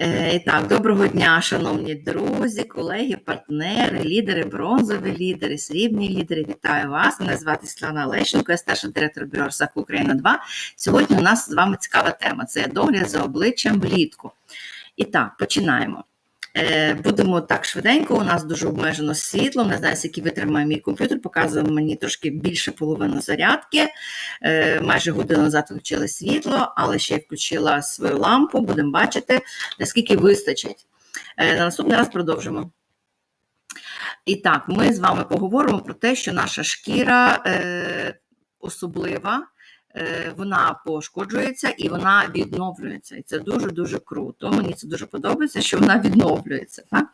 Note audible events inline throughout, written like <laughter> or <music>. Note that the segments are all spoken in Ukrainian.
Е, І так, доброго дня, шановні друзі, колеги, партнери, лідери, бронзові лідери, срібні лідери. Вітаю вас! Мене звати Світлана Лещенко, я старший директор бюро «Рсак Україна 2. Сьогодні у нас з вами цікава тема: це догляд за обличчям влітку. І так, починаємо. Е, Будемо так швиденько. У нас дуже обмежено світло. Не знаю, скільки витримає мій комп'ютер, показує мені трошки більше половини зарядки. Е, Майже годину назад включила світло, але ще й включила свою лампу. Будемо бачити, наскільки вистачить. Е, На наступний раз продовжимо. І так, ми з вами поговоримо про те, що наша шкіра особлива. Е, вона пошкоджується і вона відновлюється. І це дуже-дуже круто. Мені це дуже подобається, що вона відновлюється. Так?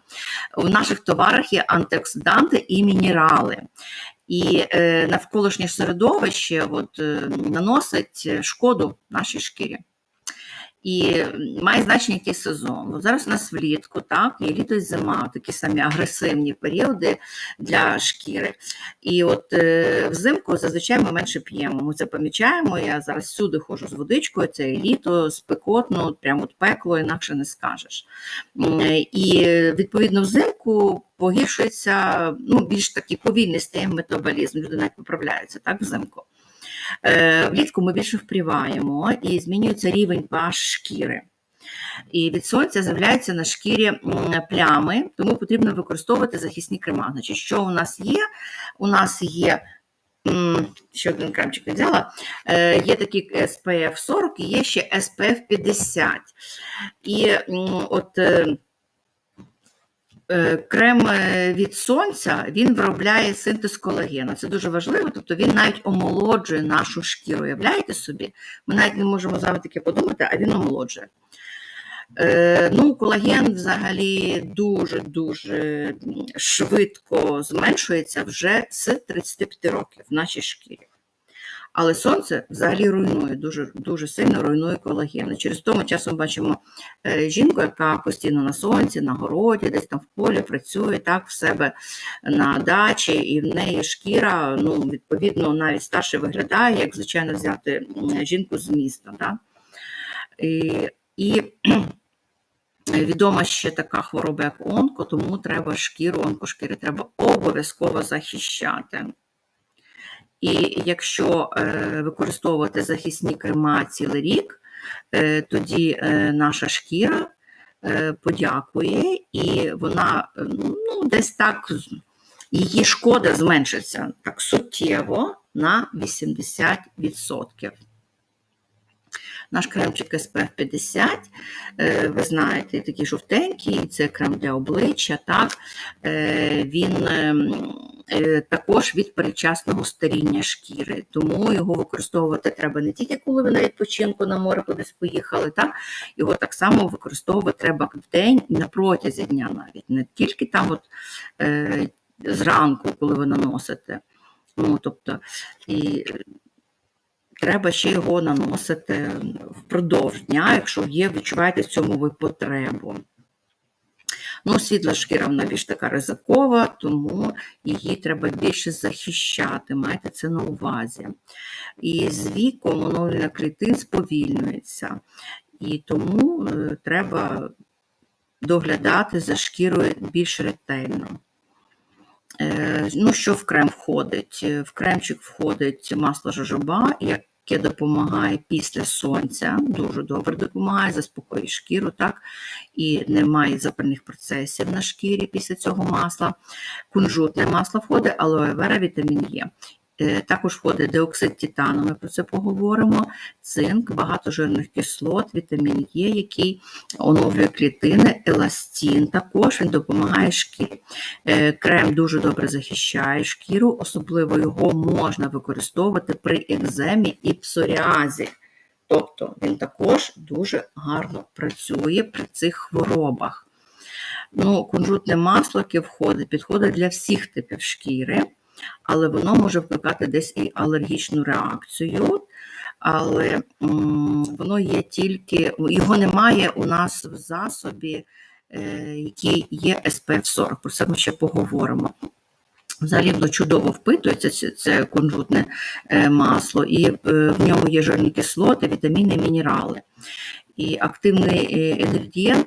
У наших товарах є антиоксиданти і мінерали. І е, навколишнє середовище от, е, наносить шкоду нашій шкірі. І має значення який сезон. От зараз у нас влітку, так, є літо і зима, такі самі агресивні періоди для шкіри. І от е, взимку зазвичай ми менше п'ємо. Ми це помічаємо. Я зараз всюди ходжу з водичкою, це літо, спекотно, прямо от пекло, інакше не скажеш. І відповідно взимку погіршується ну, більш такий повільний стає метаболізм, люди навіть поправляються так, взимку. Влітку ми більше впріваємо і змінюється рівень pH шкіри. І від сонця з'являються на шкірі плями, тому потрібно використовувати захисні крема. Значить, Що у нас є? У нас є, ще один кремчик не взяла, є такий SPF 40 і є ще SPF 50. І от Крем від сонця він виробляє синтез колагену. Це дуже важливо, тобто він навіть омолоджує нашу шкіру. Уявляєте собі? Ми навіть не можемо з вами таке подумати, а він омолоджує. Е, ну, Колаген взагалі дуже-дуже швидко зменшується вже з 35 років в нашій шкірі. Але сонце взагалі руйнує, дуже дуже сильно руйнує колаген. Через то ми часом бачимо е, жінку, яка постійно на сонці, на городі, десь там в полі працює так в себе на дачі, і в неї шкіра, ну, відповідно, навіть старше виглядає, як звичайно взяти жінку з міста. Да? І, і <clears throat> Відома ще така хвороба, як онко, тому треба шкіру, онкошкіри треба обов'язково захищати. І якщо е, використовувати захисні крема цілий рік, е, тоді е, наша шкіра подякує, і вона ну, десь так, її шкода зменшиться так суттєво на 80%. Наш кремчик SPF 50, ви знаєте, такий жовтенький, це крем для обличчя. так, Він ем, також від передчасного старіння шкіри, тому його використовувати треба не тільки коли ви на відпочинку на море кудись поїхали, так? його так само використовувати треба в день на протязі дня навіть, не тільки там от, е, зранку, коли ви наносите. Ну, тобто, і Треба ще його наносити впродовж дня, якщо є, відчуваєте в цьому ви потребу. Ну, світла шкіра вона більш така ризикова, тому її треба більше захищати. Майте це на увазі. І з віком оновлення клітин сповільнюється. І тому е, треба доглядати за шкірою більш ретельно. Е, ну, Що в крем входить? В кремчик входить масло жожоба, як яке допомагає після сонця, дуже добре допомагає, заспокоює шкіру, так, і немає запальних процесів на шкірі після цього масла. Кунжутне масло входить, алоевера, вітамін Е. Е, також входить диоксид титану, ми про це поговоримо, цинк, багато жирних кислот, вітамін Е, який оновлює клітини, еластін. Також він допомагає шкірі. Е, крем дуже добре захищає шкіру, особливо його можна використовувати при екземі і псоріазі. Тобто він також дуже гарно працює при цих хворобах. Ну, Кунжутне масло, яке входить, підходить для всіх типів шкіри але воно може викликати десь і алергічну реакцію. Але воно є тільки, його немає у нас в засобі, е, який є SPF 40. Про це ми ще поговоримо. Взагалі воно чудово впитується, це, це кунжутне е, масло, і е, в ньому є жирні кислоти, вітаміни, мінерали. І активний інгредієнт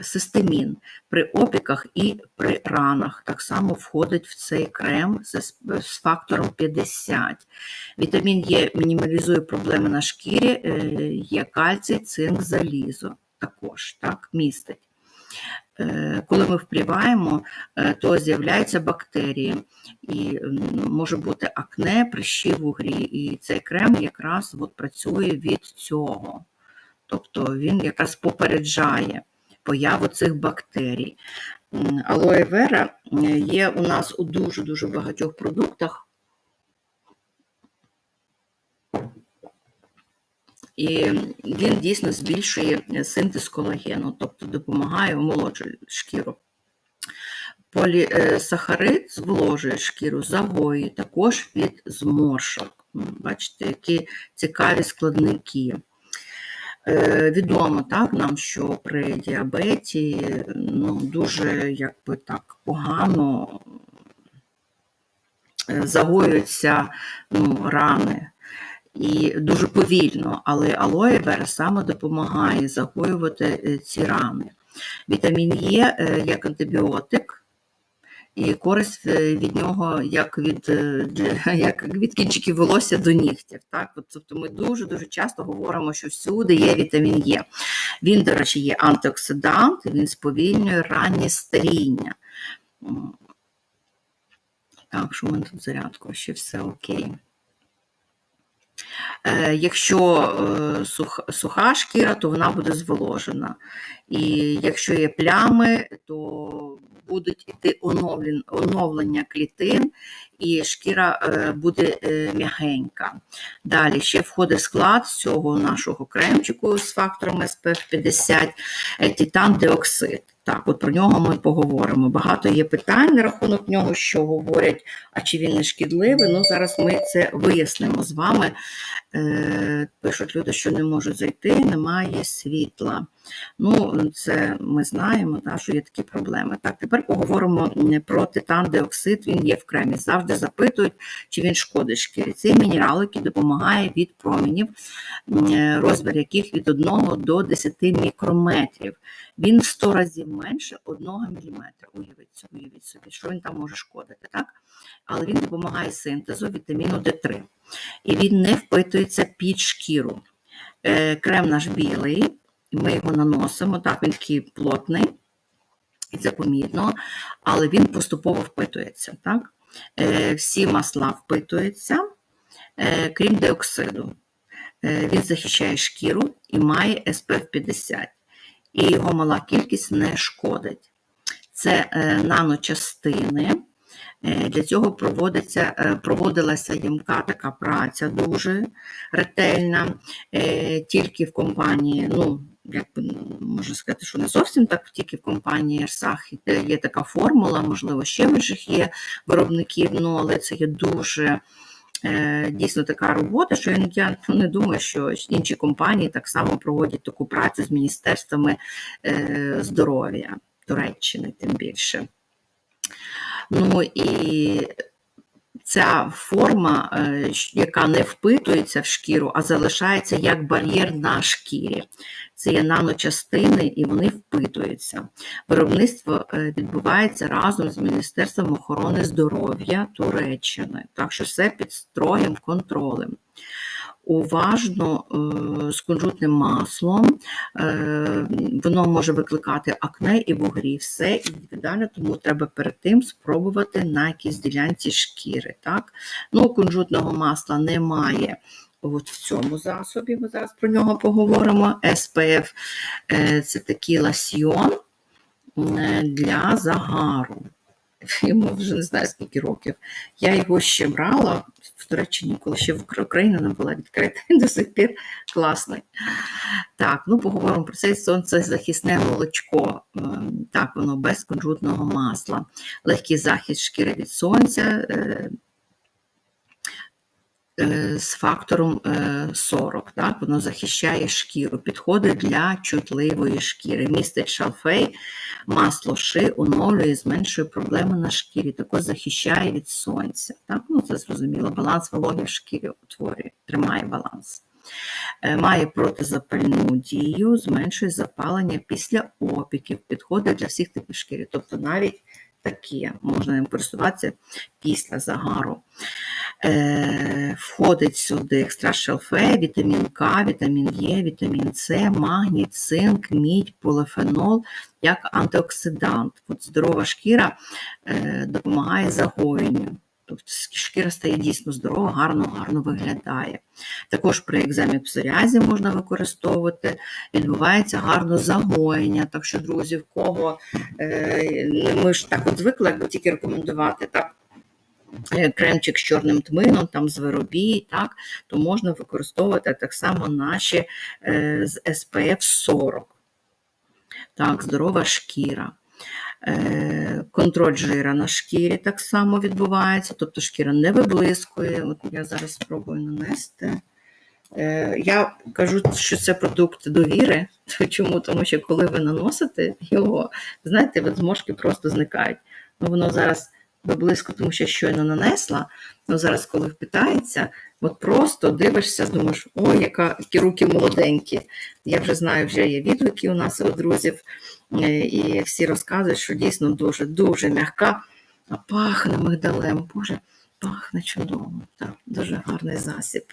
Системін при опіках і при ранах так само входить в цей крем з, фактором 50. Вітамін Е мінімалізує проблеми на шкірі, е, є кальцій, цинк, залізо також так, містить. Е, коли ми впливаємо, то з'являються бактерії, і може бути акне, прищі вугрі. І цей крем якраз от працює від цього. Тобто він якраз попереджає появу цих бактерій. Алоe вера є у нас у дуже-дуже багатьох продуктах. І він дійсно збільшує синтез колагену, тобто допомагає омолоджувати шкіру. Полісахарид зволожує шкіру, загоює також від зморшок. Бачите, які цікаві складники. Е, відомо так, нам, що при діабеті ну, дуже якби так погано е, загоюються ну, рани і дуже повільно, але алоє вера саме допомагає загоювати е, ці рани. Вітамін Є як антибіотик і користь е, від нього як від е, <laughs> як від кінчиків волосся до нігтів. Так? От, Тобто ми дуже-дуже часто говоримо, що всюди є вітамін Є. Він, до речі, є антиоксидант, він сповільнює раннє старіння. Так, що в мене тут зарядку, ще все окей. Е, якщо суха шкіра, то вона буде зволожена. І якщо є плями, то будуть йти оновлення клітин, і шкіра е, буде е, м'ягенька. Далі ще входить склад цього нашого кремчику з фактором SPF 50 титан диоксид. Так, от про нього ми поговоримо. Багато є питань на рахунок нього, що говорять, а чи він не шкідливий. Ну, зараз ми це вияснимо з вами. Е, Пишуть люди, що не можуть зайти, немає світла. Ну, це ми знаємо, так, що є такі проблеми. Так, тепер поговоримо про титан диоксид, він є в кремі. Завжди запитують, чи він шкодить шкірі. Це мінерал, який допомагає від промінів, е, розмір яких від 1 до 10 мікрометрів. Він в 100 разів менше 1 мм. Уявіть, уявіть собі, що він там може шкодити. так? Але він допомагає синтезу вітаміну D3. І він не впитується під шкіру. Е, крем наш білий, ми його наносимо, так, він такий плотний, і це помітно, але він поступово впитується. так? Е, всі масла впитуються, е, крім диоксиду. Він захищає шкіру і має SPF 50 і його мала кількість не шкодить. Це е, наночастини. Е, для цього проводиться, е, проводилася ємка така праця дуже ретельна, тільки в компанії, ну, як би можна сказати, що не зовсім так, тільки в компанії Ерсах є така формула, можливо, ще в інших є виробників, ну, але це є дуже дійсно така робота, що я не думаю, що інші компанії так само проводять таку працю з міністерствами е, здоров'я Туреччини, тим більше. Ну і ця форма, е, яка не впитується в шкіру, а залишається як бар'єр на шкірі. Це є наночастини, і вони впитуються. Виробництво е, відбувається разом з Міністерством охорони здоров'я Туреччини, так що все під строгим контролем уважно е, з кунжутним маслом, е, воно може викликати акне і вугрі, все індивідуально, тому треба перед тим спробувати на якійсь ділянці шкіри. Так? Ну, Кунжутного масла немає. От в цьому засобі ми зараз про нього поговоримо. SPF е, це такий ласьйон для загару <laughs> йому вже не знаю скільки років. Я його ще брала в Туреччині, коли ще Україна не була відкрита, <laughs> до сих пір класний. Так, ну поговоримо про це сонцезахисне молочко. Ем, так, воно без кунжутного масла, легкий захист шкіри від сонця. Е, з фактором 40. Е, так? Воно захищає шкіру, підходить для чутливої шкіри. Містить шалфей, масло ши, оновлює, зменшує проблеми на шкірі, також захищає від сонця. Так? Ну, Це зрозуміло, баланс вологи в шкірі утворює, тримає баланс. Е, має протизапальну дію, зменшує запалення після опіків, підходить для всіх типів шкіри. Тобто навіть такі можна ним користуватися після загару. Е, Входить сюди екстракт шелфе, вітамін К, вітамін Е, вітамін С, магній, цинк, мідь, полифенол як антиоксидант. От Здорова шкіра е, допомагає загоєнню. Тобто шкіра стає дійсно здорова, гарно, гарно виглядає. Також при екземі псоріазі можна використовувати, відбувається гарно загоєння. Так що, друзі, в кого е, ми ж так от звикли, якби тільки рекомендувати так. Е, кремчик з чорним тмином, там з виробій, так, то можна використовувати так само наші е, з SPF 40. Так, здорова шкіра. Е, контроль жира на шкірі так само відбувається, тобто шкіра не виблискує. От Я зараз спробую нанести. Е, я кажу, що це продукт довіри. <laughs> Чому? Тому що коли ви наносите його, знаєте, от зморшки просто зникають. Ну, Воно зараз виблиску, тому що щойно нанесла, ну зараз, коли впитається, от просто дивишся, думаєш, ой, яка, які руки молоденькі. Я вже знаю, вже є відгуки у нас у друзів. Е, і всі розказують, що дійсно дуже-дуже м'яка, а пахне мигдалем. Боже, пахне чудово. Так, Дуже гарний засіб.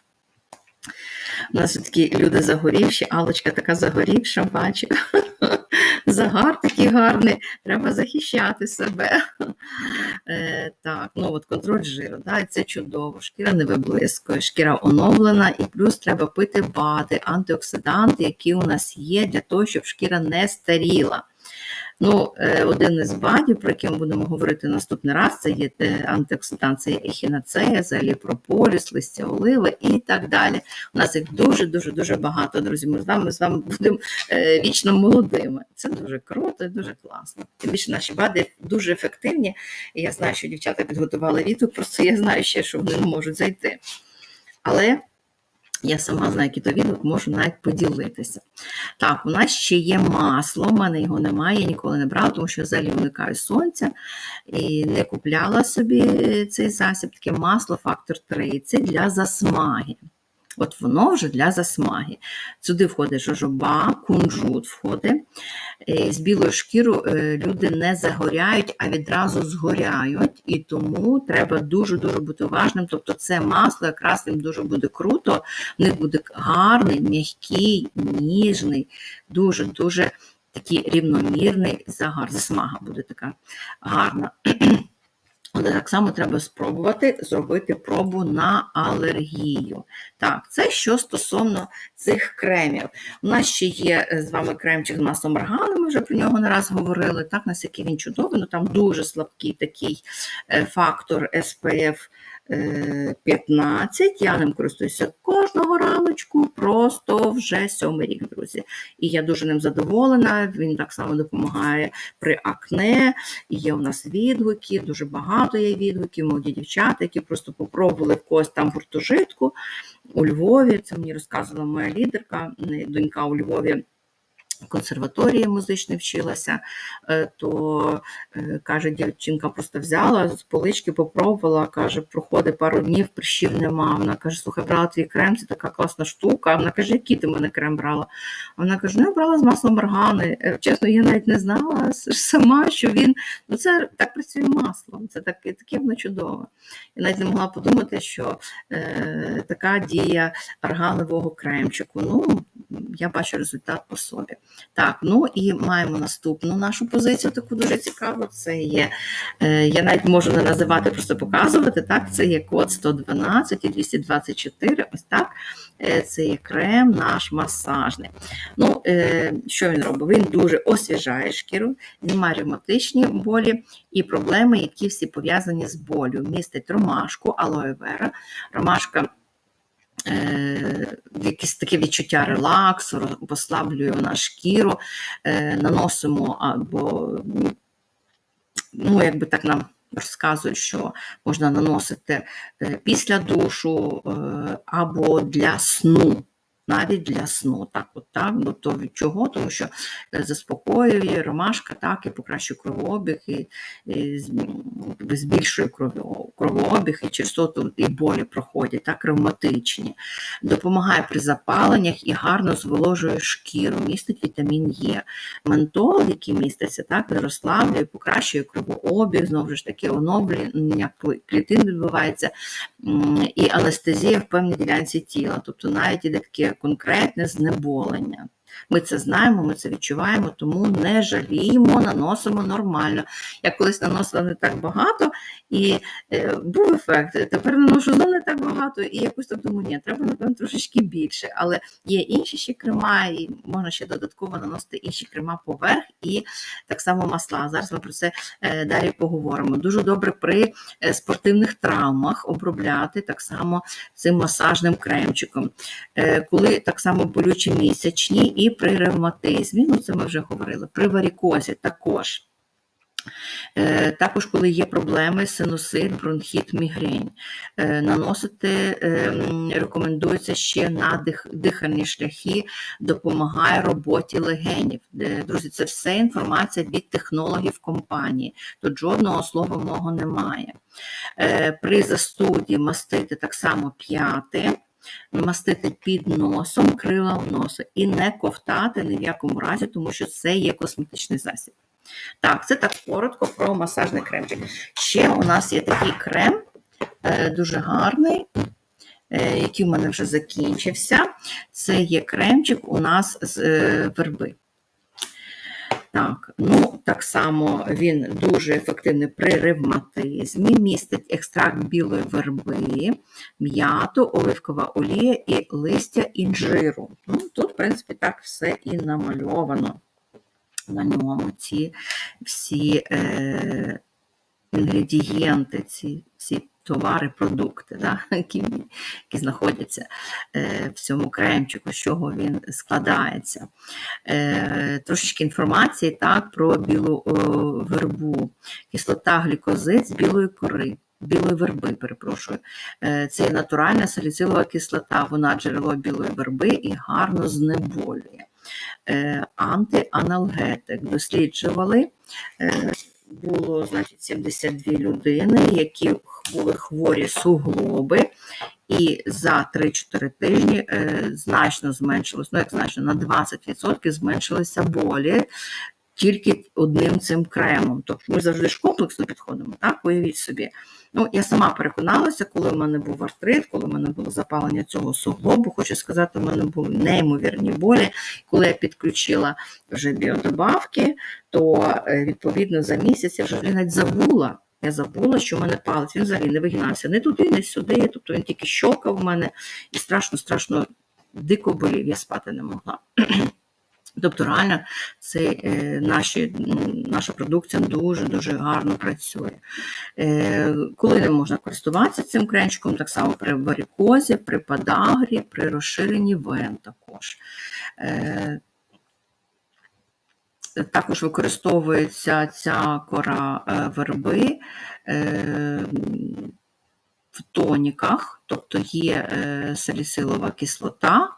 У нас такі люди загорівші, Алочка така загорівша, бачу. <laughs> Загар такий гарний, треба захищати себе. Е, Так, ну от контроль жиру, да, це чудово, шкіра не виблискує, шкіра оновлена, і плюс треба пити бади, антиоксиданти, які у нас є, для того, щоб шкіра не старіла. Ну, е, Один із БАДів, про який ми будемо говорити наступний раз, це є є ехінацея, заліпрополіс, листя оливи і так далі. У нас їх дуже-дуже дуже багато, друзі. Ми з вами з вами будемо е, вічно молодими. Це дуже круто і дуже класно. Тим більше наші БАДи дуже ефективні. Я знаю, що дівчата підготували відео, просто я знаю ще, що вони не можуть зайти. Але я сама знаю, то можу навіть поділитися. Так, у нас ще є масло, в мене його немає, я ніколи не брала, тому що взагалі уникаю сонця і не купляла собі цей засіб, таке масло фактор 30 для засмаги. От воно вже для засмаги. Сюди входить жожоба, кунжут входить. З білою шкірою е, люди не загоряють, а відразу згоряють. І тому треба дуже-дуже бути уважним. Тобто це масло якраз їм дуже буде круто, в них буде гарний, м'який, ніжний, дуже-дуже такий рівномірний загар. Засмага буде така гарна. Але так само треба спробувати зробити пробу на алергію. Так, це що стосовно цих кремів. У нас ще є е, з вами кремчик з маслом органу, ми вже про нього не раз говорили. Так, наскільки він чудовий, ну там дуже слабкий такий е, фактор SPF 15. Я ним користуюся кожного раночку, просто вже сьомий рік, друзі. І я дуже ним задоволена. Він так само допомагає при акне. Є у нас відгуки, дуже багато є відгуків, молоді дівчата, які просто попробували в когось там гуртожитку у Львові. Це мені розказувала моя лідерка, донька у Львові консерваторії музичної вчилася, е, то е, каже, дівчинка просто взяла з полички, попробувала, каже, проходить пару днів, прищів нема. Вона каже, слухай, брала твій крем, це така класна штука. Вона каже, який ти мене крем брала? Вона каже, ну я брала з маслом органи. Е, чесно, я навіть не знала сама, що він ну це так працює масло. Це таке таке воно чудове. Я навіть не могла подумати, що е, така дія органового кремчику. Ну, я бачу результат по собі. Так, ну і маємо наступну нашу позицію, таку дуже цікаву. Це є, е, я навіть можу не називати, просто показувати. Так, Це є код 112 і 224. Ось так. Е, це є крем наш масажний. Ну, е, Що він робить? Він дуже освіжає шкіру, знімає ревматичні болі і проблеми, які всі пов'язані з болю. Містить ромашку, алоe вера. Ромашка якесь таке відчуття релаксу, послаблює нашу шкіру, е, наносимо або, ну, якби так нам розказують, що можна наносити е, після душу або для сну навіть для сну. Так, от так, ну, то від чого? Тому що е, заспокоює ромашка, так, і покращує кровообіг, і, і збільшує кровообіг, і через то тут і болі проходять, так, ревматичні. Допомагає при запаленнях і гарно зволожує шкіру, містить вітамін Е. Ментол, який міститься, так, розслаблює, покращує кровообіг, знову ж таки, оновлення клітин відбувається, і анестезія в певній ділянці тіла, тобто навіть іде таке конкретне знеболення. Ми це знаємо, ми це відчуваємо, тому не жаліємо, наносимо нормально. Я колись наносила не так багато, і е, був ефект. Тепер наношу знову не так багато, і якось так думаю, ні, треба, напевно, трошечки більше. Але є інші ще крема, і можна ще додатково наносити інші крема поверх, і так само масла. Зараз ми про це е, далі поговоримо. Дуже добре при е, спортивних травмах обробляти так само цим масажним кремчиком. Е, Коли так само болючі місячні і при ревматизмі, ну це ми вже говорили, при варікозі також. Е, Також, коли є проблеми, синусит, бронхіт, мігрень, Е, наносити е, рекомендується ще на дихальні шляхи, допомагає роботі легенів. Друзі, це все інформація від технологів компанії. Тут жодного слова мого немає. При застуді мастити так само п'яти. Мастити під носом, крила носа і не ковтати ні в якому разі, тому що це є косметичний засіб. Так, це так коротко про масажний кремчик. Ще у нас є такий крем, е, дуже гарний, е, який в мене вже закінчився. Це є кремчик у нас з е, верби. Так, ну так само він дуже ефективний при ревматизмі, містить екстракт білої верби, м'яту, оливкова олія і листя інжиру. Ну, тут, в принципі, так все і намальовано на ньому ці всі е, інгредієнти, ці всі товари, продукти, да, <laughs> які, які знаходяться е, в цьому кремчику, з чого він складається. Е, трошечки інформації так, про білу вербу, кислота глікозид з білої кори. Білої верби, перепрошую. Е, Це натуральна саліцилова кислота, вона джерело білої верби і гарно знеболює. Антианалгетик досліджували. Було значить, 72 людини, які були хворі суглоби, і за 3-4 тижні е, значно зменшилось, ну як значно, на 20% зменшилися болі тільки одним цим кремом. Тобто ми завжди ж комплексно підходимо, так? Уявіть собі. Ну, я сама переконалася, коли в мене був артрит, коли в мене було запалення цього суглобу. Хочу сказати, в мене були неймовірні болі. Коли я підключила вже біодобавки, то е, відповідно за місяць я вже навіть забула. Я забула, що в мене палець, він взагалі не вигинався не туди, не сюди. Тобто він тільки щокав в мене і страшно-страшно дико болів, я спати не могла. Тобто, реально, це е, наші, наша продукція дуже-дуже гарно працює. Е, коли не можна користуватися цим кренчиком, так само при варикозі, при подагрі, при розширенні вен також. Е, також використовується ця кора е, верби е, в тоніках, тобто є е, саліцилова кислота,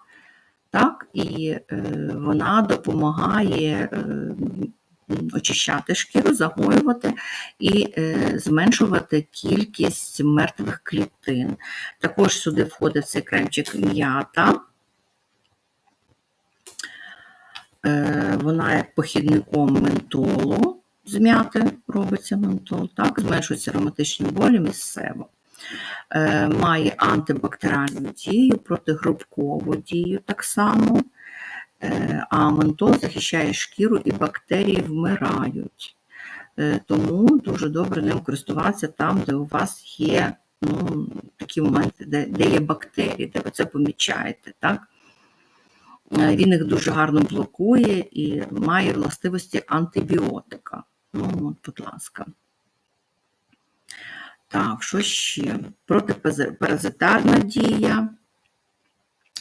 так, і е, вона допомагає е, очищати шкіру, загоювати і е, зменшувати кількість мертвих клітин. Також сюди входить цей кремчик м'ята. Е, Вона є похідником ментолу з м'яти робиться ментол, так, зменшуються ароматичні болі місцево. Е, Має антибактеріальну дію, протигрибкову дію так само. Е, А ментол захищає шкіру і бактерії вмирають. Е, Тому дуже добре ним користуватися там, де у вас є ну, такі моменти, де, де є бактерії, де ви це помічаєте. так? Він їх дуже гарно блокує і має властивості антибіотика. Ну, от, будь ласка. Так, що ще? Протипаразитарна дія.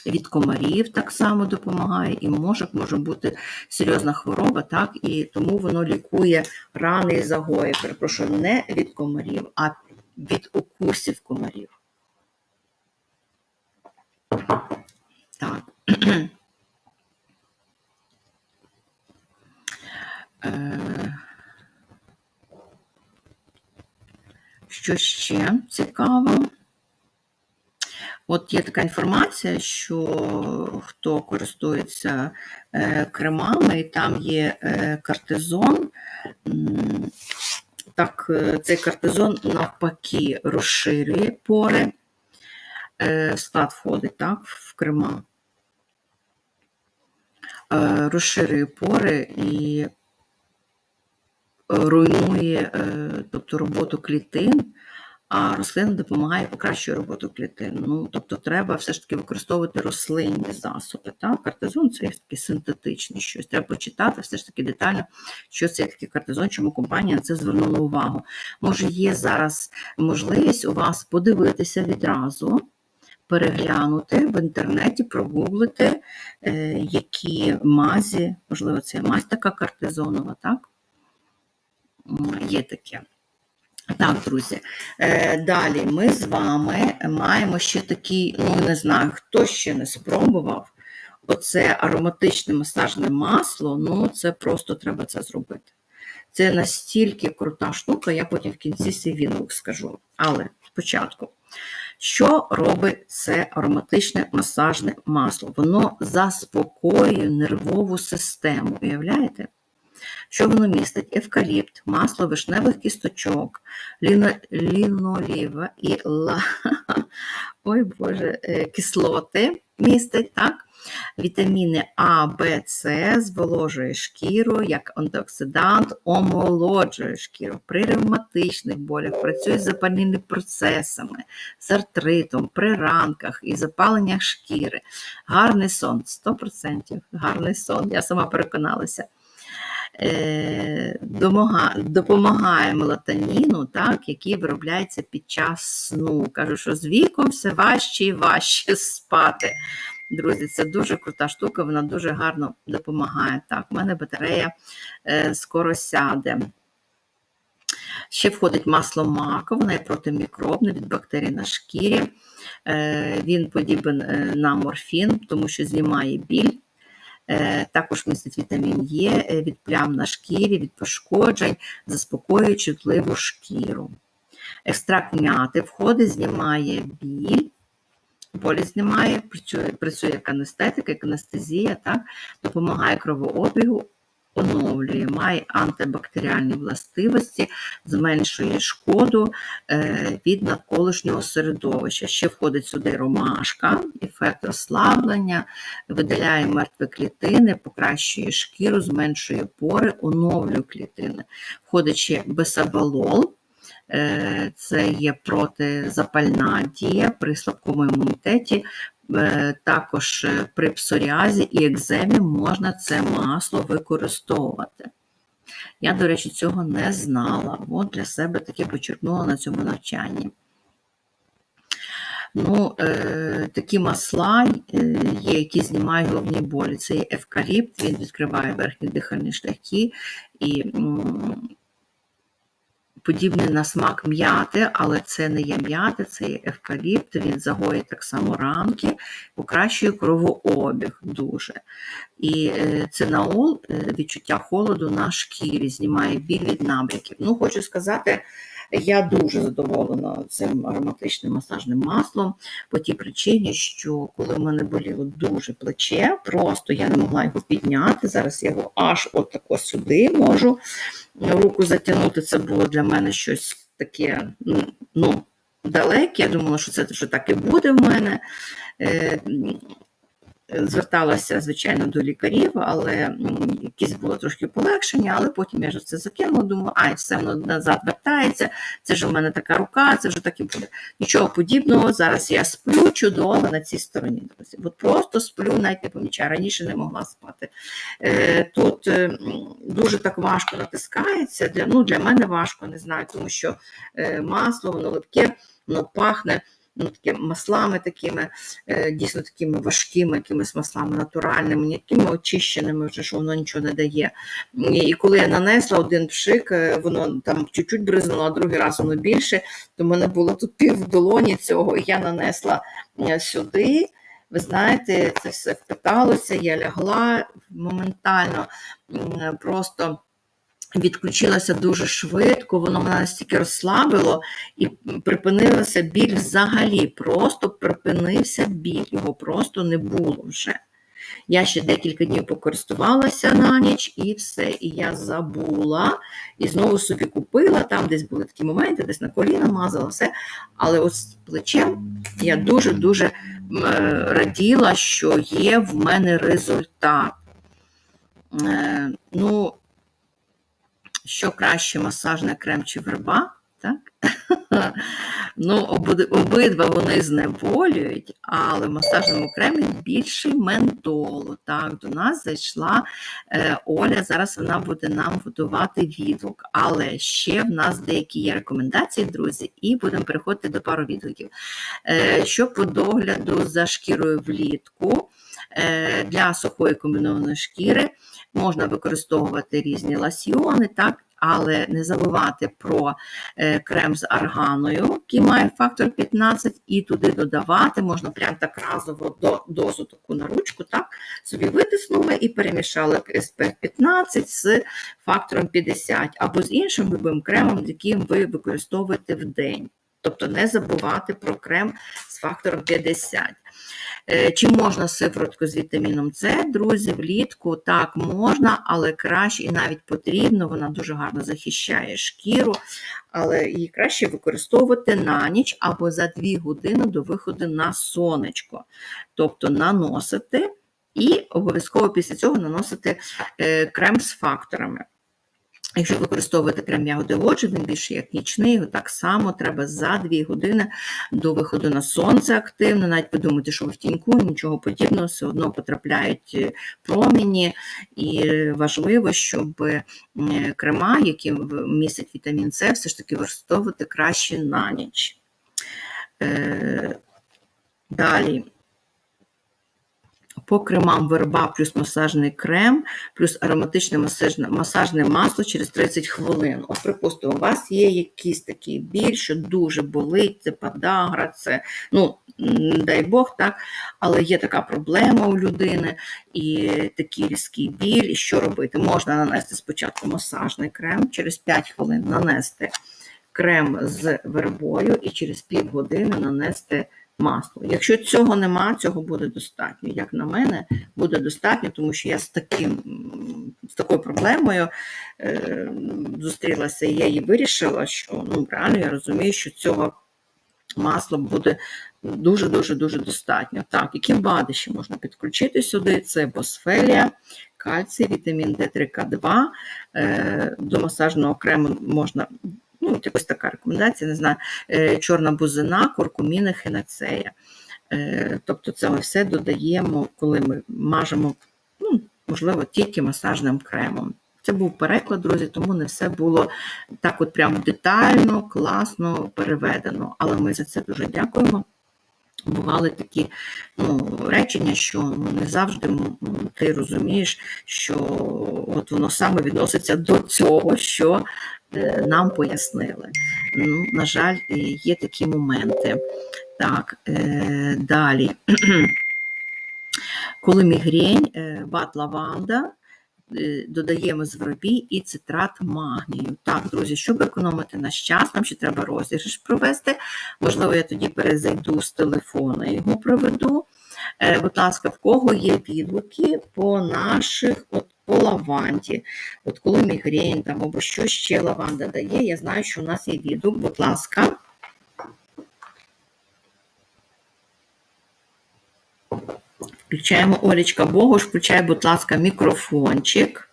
Від комарів так само допомагає, і мошок може бути серйозна хвороба, так, і тому воно лікує рани і загої. Перепрошую, не від комарів, а від укусів комарів. Так. <clears throat> Що ще цікаво? От є така інформація, що хто користується е, кремами, там є е, кортизон, так, е, цей кортизон навпаки розширює пори, в склад входить так, в крема, розширює пори і руйнує е, тобто, роботу клітин, а рослина допомагає покращує роботу клітин. Ну, тобто треба все ж таки використовувати рослинні засоби. Так? Кортизон це таке синтетичне щось. Треба почитати все ж таки детально, що це таке кортизон, чому компанія на це звернула увагу. Може, є зараз можливість у вас подивитися відразу. Переглянути в інтернеті, прогуглити, е, які мазі, можливо, це мазь така кортизонова, так? Є таке. Так, друзі. Е, Далі ми з вами маємо ще такий, ну не знаю, хто ще не спробував. Оце ароматичне масажне масло, ну це просто треба це зробити. Це настільки крута штука, я потім в кінці свій відгук скажу. Але спочатку, що робить це ароматичне масажне масло? Воно заспокоює нервову систему. Уявляєте? Що воно містить? Евкаліпт, масло вишневих кісточок, ліно, ліноліва і ла... <laughs> Ой, Боже, е, кислоти містить, так? Вітаміни А, Б, С зволожує шкіру як антиоксидант, омолоджує шкіру при ревматичних болях, працює з запальними процесами, з артритом, при ранках і запаленнях шкіри. Гарний сон, 100%. Гарний сон, я сама переконалася. Е, допомагає мелатоніну, так, який виробляється під час сну. Кажу, що з віком все важче і важче <laughs> спати. Друзі, це дуже крута штука, вона дуже гарно допомагає. Так, у мене батарея е, скоро сяде. Ще входить масло мака, воно є протимікробне від бактерій на шкірі. Е, Він подібен на морфін, тому що знімає біль. Е, Також містить вітамін Е е, від плям на шкірі, від пошкоджень, заспокоює чутливу шкіру. Екстракт м'яти входить, знімає біль, Болі знімає, працює, як анестетика, як анестезія, так? допомагає кровообігу, оновлює, має антибактеріальні властивості, зменшує шкоду е, від навколишнього середовища. Ще входить сюди ромашка, ефект розслаблення, видаляє мертві клітини, покращує шкіру, зменшує пори, оновлює клітини. Входить ще бесабалол, е, це є протизапальна дія при слабкому імунітеті. Е, Також е, при псоріазі і екземі можна це масло використовувати. Я, до речі, цього не знала. От для себе таке почерпнула на цьому навчанні. Ну, е, такі масла е, є, які знімають головні болі. Це є евкаліпт, він відкриває верхні дихальні шляхи і м, подібний на смак м'яти, але це не є м'яти, це є евкаліпт, він загоїть так само ранки, покращує кровообіг дуже. І е, цинаол, е, відчуття холоду на шкірі, знімає біль від набряків. Ну, хочу сказати, я дуже задоволена цим ароматичним масажним маслом по тій причині, що коли в мене боліло дуже плече, просто я не могла його підняти. Зараз я його аж отако сюди можу руку затягнути. Це було для мене щось таке, ну, далеке. Я думала, що це що так і буде в мене. Зверталася, звичайно, до лікарів, але якісь було трошки полегшення, але потім я ж це закинула, думаю, ай, все воно назад вертається, це ж у мене така рука, це вже так і буде. Нічого подібного, зараз я сплю чудово на цій стороні, друзі. От просто сплю, навіть не помічаю, раніше не могла спати. Е, Тут е, дуже так важко натискається, для, ну, для мене важко, не знаю, тому що е, масло, воно липке, воно пахне ну, такими маслами такими, е, дійсно такими важкими якимись маслами, натуральними, не такими очищеними, вже що воно нічого не дає. І коли я нанесла один пшик, е, воно там чуть-чуть бризнуло, а другий раз воно більше, то в мене було тут пів долоні цього, і я нанесла е, сюди. ви знаєте, це все впиталося, я лягла моментально просто. Відключилася дуже швидко, воно мене настільки розслабило і припинилася біль взагалі. Просто припинився біль, його просто не було вже. Я ще декілька днів покористувалася на ніч і все. І я забула. І знову собі купила. Там десь були такі моменти, десь на коліна мазала все. Але от з плечем я дуже-дуже е, раділа, що є в мене результат. Е, ну, що краще масажний крем чи верба, так? <laughs> ну, обидва вони знеболюють, але в масажному кремі більше ментолу. Так, до нас зайшла е, Оля, зараз вона буде нам готувати відгук. Але ще в нас деякі є рекомендації, друзі, і будемо переходити до пару відгуків. Е, що по догляду за шкірою влітку е, для сухої комбінованої шкіри можна використовувати різні ласьйони, так? Але не забувати про е, крем з арганою, який має фактор 15, і туди додавати можна прям так разово до, дозу таку на ручку, так, собі витиснули і перемішали SPF 15 з фактором 50, або з іншим любим кремом, яким ви використовуєте в день. Тобто не забувати про крем з фактором 50. Е, Чи можна сиворотку з вітаміном С, друзі, влітку? Так, можна, але краще і навіть потрібно, вона дуже гарно захищає шкіру, але її краще використовувати на ніч або за 2 години до виходу на сонечко. Тобто наносити і обов'язково після цього наносити е, крем з факторами. Якщо використовувати крем ягоди воджі, він більше як нічний, його так само треба за 2 години до виходу на сонце активно. Навіть подумати, що в тіньку, нічого подібного, все одно потрапляють е, промені. І важливо, щоб е, крема, які містять вітамін С, все ж таки використовувати краще на ніч. Е, Далі. По кремам верба плюс масажний крем, плюс ароматичне масажне, масажне масло через 30 хвилин. От, припустимо, у вас є якийсь такий біль, що дуже болить, це подагра, це, ну, дай Бог, так, але є така проблема у людини і такий різкий біль. І що робити? Можна нанести спочатку масажний крем, через 5 хвилин нанести крем з вербою і через півгодини нанести масло. Якщо цього нема, цього буде достатньо. Як на мене, буде достатньо, тому що я з таким з такою проблемою е, зустрілася, і я її вирішила, що ну реально я розумію, що цього масла буде дуже дуже достатньо. Так, які БАДи ще можна підключити сюди? Це босфелія, кальцій, вітамін Д3К2. Е, До масажного крему можна. Ну, якось така рекомендація, не знаю, е, чорна бузина, куркумін і хінацея. Е, Тобто це ми все додаємо, коли ми мажемо, ну, можливо, тільки масажним кремом. Це був переклад, друзі, тому не все було так от прям детально, класно переведено. Але ми за це дуже дякуємо. Бували такі ну, речення, що ну, не завжди ти розумієш, що от воно саме відноситься до цього, що нам пояснили. Ну, на жаль, е, є такі моменти. Так, е, далі. <clears throat> Коли мігрень, е, бат лаванда, е, додаємо з воробі і цитрат магнію. Так, друзі, щоб економити наш час, нам ще треба розіграш провести. Можливо, я тоді перезайду з телефона його проведу. Е, Будь ласка, в кого є відгуки по наших, от по лаванді, от коли мігрень там або що ще лаванда дає, я знаю, що у нас є відгук, будь ласка. Включаємо Олечка Богуш, включай, будь ласка, мікрофончик.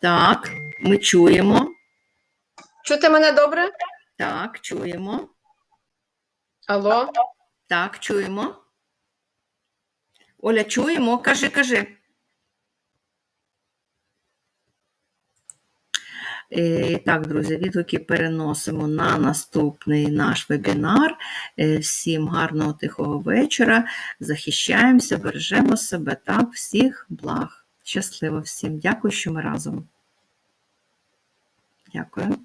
Так, ми чуємо. Чути мене добре? Так, чуємо. Алло? Так, чуємо. Оля, чуємо. Кажи, кажи. Е, Так, друзі, відгуки переносимо на наступний наш вебінар. Е, Всім гарного тихого вечора. Захищаємося, бережемо себе. Так, всіх благ. Щасливо всім. Дякую, що ми разом. Дякую.